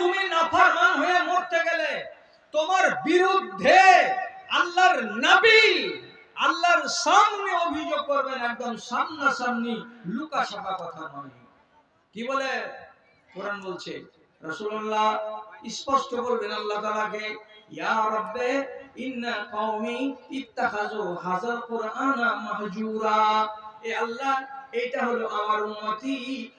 তুমি নাফরমান হয়ে মরতে গেলে তোমার বিরুদ্ধে আল্লাহর নবী, আল্লাহর সামনে অভিযোগ করবেন, একদম সামনাসামনি লুকা ছাপা কথা নয়। কি বলে? কোরআন বলছে, রাসূলুল্লাহ স্পষ্ট বলবেন আল্লাহ তাআলাকে, ইয়া রাব্বে, ইন্না কওমি ইত্তাখাযু হাযাল কুরআনা মাহজুরা। এ আল্লাহ এটা হলো আমার উম্মতি।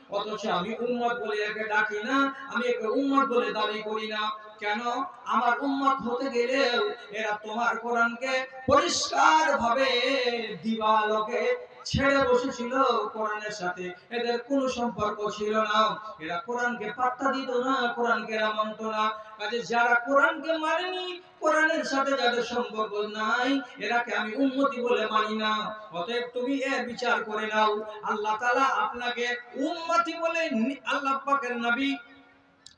অথচ আমি উম্মত বলে একে ডাকি না, আমি একে উম্মত বলে দাবি করি না। কেন? আমার উম্মত হতে গেলেও এরা তোমার কোরআনকে পরিষ্কার ভাবে দিবালোকে ছেড়ে বসেছিল কোরআনের সাথে। এদের কোনো সম্পর্ক ছিল না। এরা কোরআনকে পাত্তা দিত না, কোরআনকে এরা মানত না। কাজে যারা কোরআনকে মানেনি, কোরআনের সাথে যাদের সম্পর্ক নাই, এরাকে আমি উন্নতি বলে মানি না। অতএব তুমি এর বিচার করে নাও। আল্লাহ তাআলা আপনাকে উম্মতি বলে আল্লাহ পাকের নবী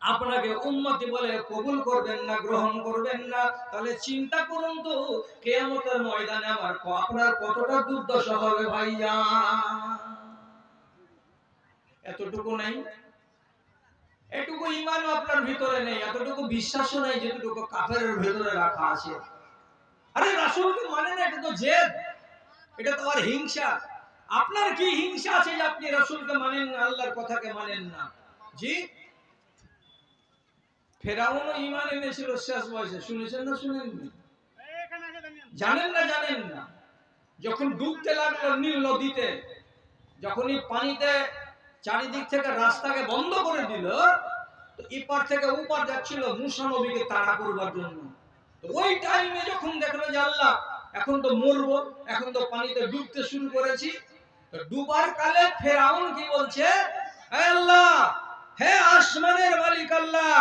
আপনাকে উম্মতি বলে কবুল করবেন না, গ্রহণ করবেন না। তাহলে চিন্তা করুন তো, কেয়ামতের ময়দানে আমার আপনার কতটা দুর্দশা হবে ভাইয়া? এতটুকু নাই। এটুকু ইমানও আপনার ভিতরে নেই, এতটুকু বিশ্বাসও নাই যেটুকু কাফের ভিতরে রাখা আছে। আরে রাসূলকে মানে না, এটা তো জেদ। এটা তো আর হিংসা। আপনার কি হিংসা আছে যে আপনি রাসূলকে মানেন না, আল্লাহর কথাকে মানেন না? জি? ফেরাউনও ইমান এনেছিল শেষ বয়সে। শুনেছেন না শুনেননি? জানেন না জানেন না। যখন ডুবতে লাগল নীল নদীতে, যখনই পানিতে চারিদিক থেকে রাস্তাকে বন্ধ করে দিল, তো এপার থেকে ওপার যাচ্ছিল মুসা নবীকে তাড়া করবার জন্য। ওই টাইমে যখন দেখল যে আল্লাহ, এখন তো মরবো, এখন তো পানিতে ডুবতে শুরু করেছি ডুবার কালে ফেরাউন কি বলছে? আল্লাহ, হে আসমানের মালিক আল্লাহ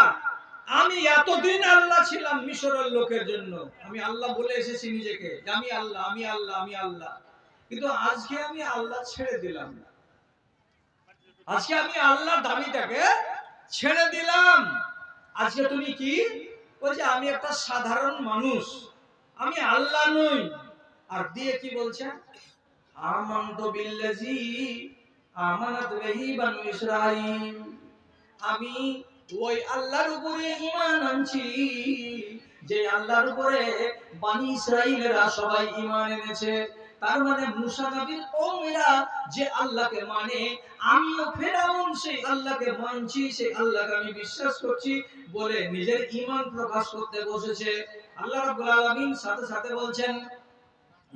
আমি এতদিন আল্লাহ ছিলাম মিশরের লোকের জন্য। আমি আল্লাহ বলে এসেছি নিজেকে আমি আল্লাহ আমি আল্লাহ আমি আল্লাহ। কিন্তু আজকে আমি আল্লাহ ছেড়ে দিলাম আজকে আমি আল্লাহ দাবিটাকে ছেড়ে দিলাম। আজকে তুমি কি? বলছে আমি একটা সাধারণ মানুষ। আমি আল্লাহ নই। আর দিয়ে কি বলছে? আমান্ত বিল্লাজি আমি ওই আল্লাহর উপরে ঈমান আনছি। যে আল্লাহর উপরে বানি ইসরাইলেরা সবাই ঈমান এনেছে, তার মানে মুসা নবীর কওমেরা যে আল্লাহকে মানে আমিও ফেরাউন সেই আল্লাহকে মানছি সেই আল্লাহকে আমি বিশ্বাস করছি বলে নিজের ঈমান প্রকাশ করতে বসেছে। আল্লাহ রাব্বুল আলামিন সাথে সাথে বলছেন,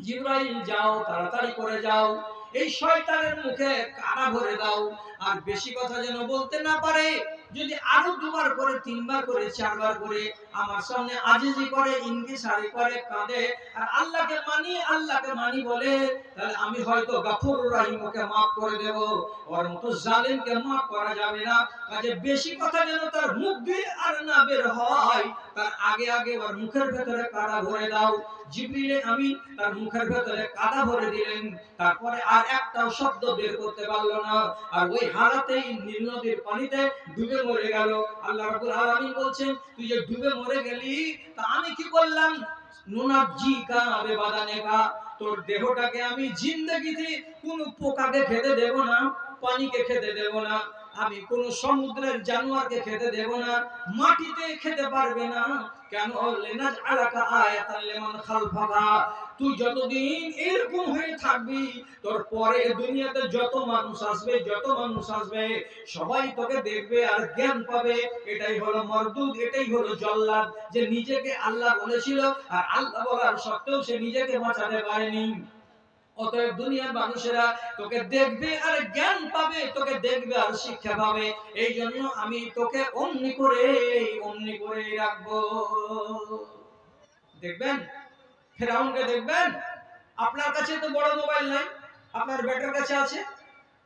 জিব্রাইল, যাও, তাড়াতাড়ি করে যাও। এই শয়তানের মুখে কারা ভরে দাও? আর বেশি কথা যেন বলতে না পারে যদি আরও দুবার করে, তিনবার করে, চারবার করে, আমার সামনে আজিজি করে, ইনকিসারি করে, কাঁদে, আর আল্লাহকে মানি আল্লাহকে মানি বলে, তাহলে আমি হয়তো গাফুর রাহিমকে মাফ করে দেব। ওর মতো জালেমকে মাফ করা যাবে না। কাজে বেশি কথা যেন তার মুখ না বের হয়, তার আগে আগে ওর মুখের ভেতরে কাদা ভরে দাও। জিবরিলে আমি তার মুখের ভেতরে কাদা ভরে দিলেন। তারপরে আর একটাও শব্দ বের করতে পারল না। আর ওই হারাতেই নীল নদীর পানিতে ডুবে মরে গেল। আল্লাহ রাব্বুল আলামিন বলছেন, তুই যে ডুবে মরে গেলি, তা আমি কি করলাম? নুনাবজি কা আবে বাদানে কা, তোর দেহটাকে আমি জিন্দেগিতে কোন পোকাকে খেতে দেব না, পানিকে খেতে দেব না। আমি কোন সমুদ্রের জানোয়ারকে খেতে দেব না, মাটিতে খেতে পারবে না। কেন? লেনাজ আলাকা আয়াতান লিমান খালফাকা। তুই যতদিন এরকম হয়ে থাকবি, তোর পরে দুনিয়াতে যত মানুষ আসবে, যত মানুষ আসবে, সবাই তোকে দেখবে আর জ্ঞান পাবে। এটাই হলো মরদুদ, এটাই হলো জল্লাদ। যে নিজেকে আল্লাহ বলেছিল, আর আল্লাহ বলার সত্ত্বেও সে নিজেকে বাঁচাতে পারেনি। অতএব দুনিয়ার মানুষেরা তোকে দেখবে আর জ্ঞান পাবে। দেখবে আর শিক্ষা পাবে। এই জন্য আমি তোকে অমনি করে অমনি করে রাখব। দেখবেন? ফেরাউনকে দেখবেন? আপনার কাছে তো বড় মোবাইল নাই। আপনার বেটার কাছে আছে।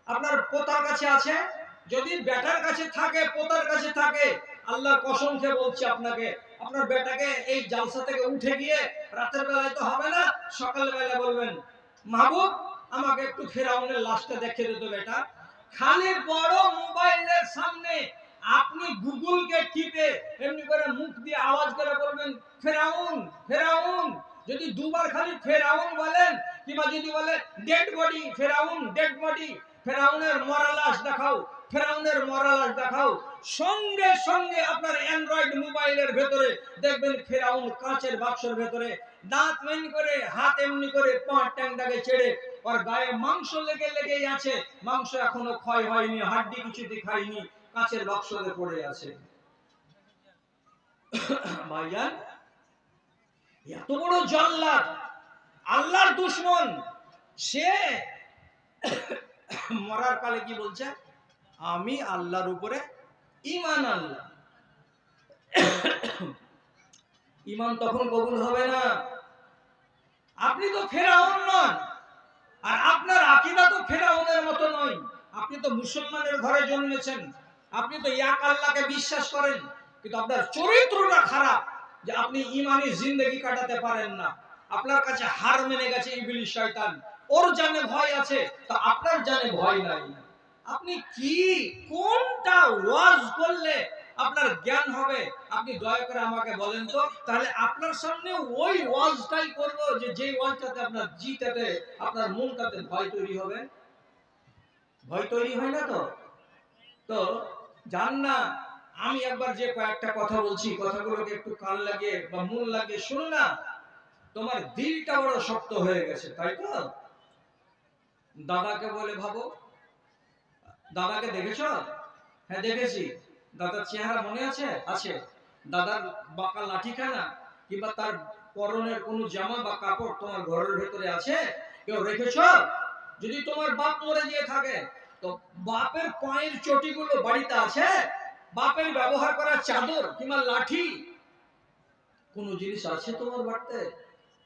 আপনার পোতার কাছে আছে। যদি বেটার কাছে থাকে, পোতার কাছে থাকে আল্লাহর কসম খেয়ে বলছি আপনাকে, আপনার বেটাকে এই জালসা থেকে উঠে গিয়ে রাতের বেলায় তো হবে না সকাল বেলা বলবেন, মাহবুব, আমাকে একটু ফেরাউনের লাশটা দেখে দিত বেটা। খালি বড় মোবাইলের সামনে আপনি গুগলকে টিপে এমনি করে মুখ দিয়ে আওয়াজ করে বলবেন, ফেরাউন ফেরাউন। যদি দুবার খালি ফেরাউন বলেন, কিংবা যদি বলে, ডেড বডি, ফেরাউন, ডেড বডি। ফেরাউনের মরা লাশ দেখাও, ফেরাউনের মরা লাশ দেখাও। সঙ্গে সঙ্গে আপনার অ্যান্ড্রয়েড মোবাইলের ভেতরে দেখবেন ফেরাউন কাঁচের বাক্সের ভেতরে দাঁত মেন করে, হাত এমনি করে পা ট্যাংটাকে ছেড়ে ওর গায়ে মাংস লেগে লেগেই আছে। মাংস এখনও ক্ষয় হয়নি, হাড্ডি কিছুতে খায়নি, কাঁচের বাক্সতে পড়ে আছে। ভাইজান এত বড় জল্লাদ! আল্লাহর দুশ্মন! সে মরার কালে কি বলছে? আমি আল্লাহর উপরে ইমান আল্লাহ ইমান তখন কবুল হবে না। আপনি তো ফেরাউন নন। আর আপনার আকিদা তো ফেরাউনের মতো নয়। আপনি তো মুসলমানের ঘরে জন্মেছেন। আপনি তো এক আল্লাহকে বিশ্বাস করেন। কিন্তু আপনার চরিত্রটা খারাপ যে আপনি ইমানি জিন্দগি কাটাতে পারেন না। আপনার কাছে হার মেনে গেছে ইবলিশ শয়তান। ওর জানে ভয় আছে, তা আপনার জানে ভয় নাই। আপনি কি, কোনটা ওয়াজ করলে আপনার জ্ঞান হবে। আপনি দয়া করে আমাকে বলেন তো। তাহলে আপনার সামনে ওই ওয়াজটাই করব যে যেই ওয়াজটাতে আপনার জিটাতে, আপনার মনটাতে ভয় তৈরি হবে। ভয় তৈরি হয় না তো? তো জান না, আমি একবার যে কয়েকটা কথা বলছি, কথাগুলোকে একটু কান লাগে বা মন লাগে শুন না। তোমার দিলটা বড় শক্ত হয়ে গেছে, তাই তো? দাদাকে বলে ভাবো। দাদাকে দেখেছ? হ্যাঁ দেখেছি। দাদার চেহারা মনে আছে? আছে। দাদার বাঁকা লাঠিখানা কিংবা তার পরনের কোনো জামা বা কাপড় তোমার ঘরের ভেতরে আছে? কেউ রেখেছ? যদি তোমার বাপ মরে গিয়ে থাকে, তো বাপের পায়ের চটিগুলো বাড়িতে আছে? বাপের ব্যবহার করা চাদর কিংবা লাঠি? কোনো জিনিস আছে তোমার বাড়িতে?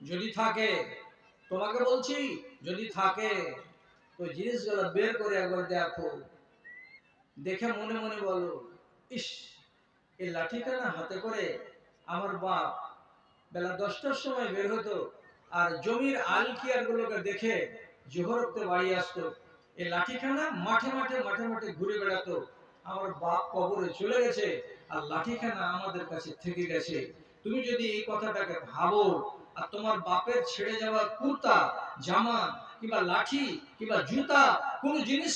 যদি থাকে, তোমাকে বলছি, যদি থাকে, ওই জিনিসগুলো বের করে একবার দেখো। দেখে মনে মনে বলো। ইস, এই লাঠিটা না হাতে করে আমার বাপ বেলা দশটার সময় বের হতো আর জমির দেখে বাড়ি আসতো। এই লাঠিখানা মাঠে মাঠে মাঠে মাঠে ঘুরে বেড়াতো। আমার বাপ কবরে চলে গেছে আর লাঠিখানা আমাদের কাছে থেকে গেছে। তুমি যদি এই কথাটাকে ভাবো আর তোমার বাপের ছেড়ে যাওয়া কুর্তা, জামা কিংবা লাঠি কিংবা জুতা, কোন জিনিস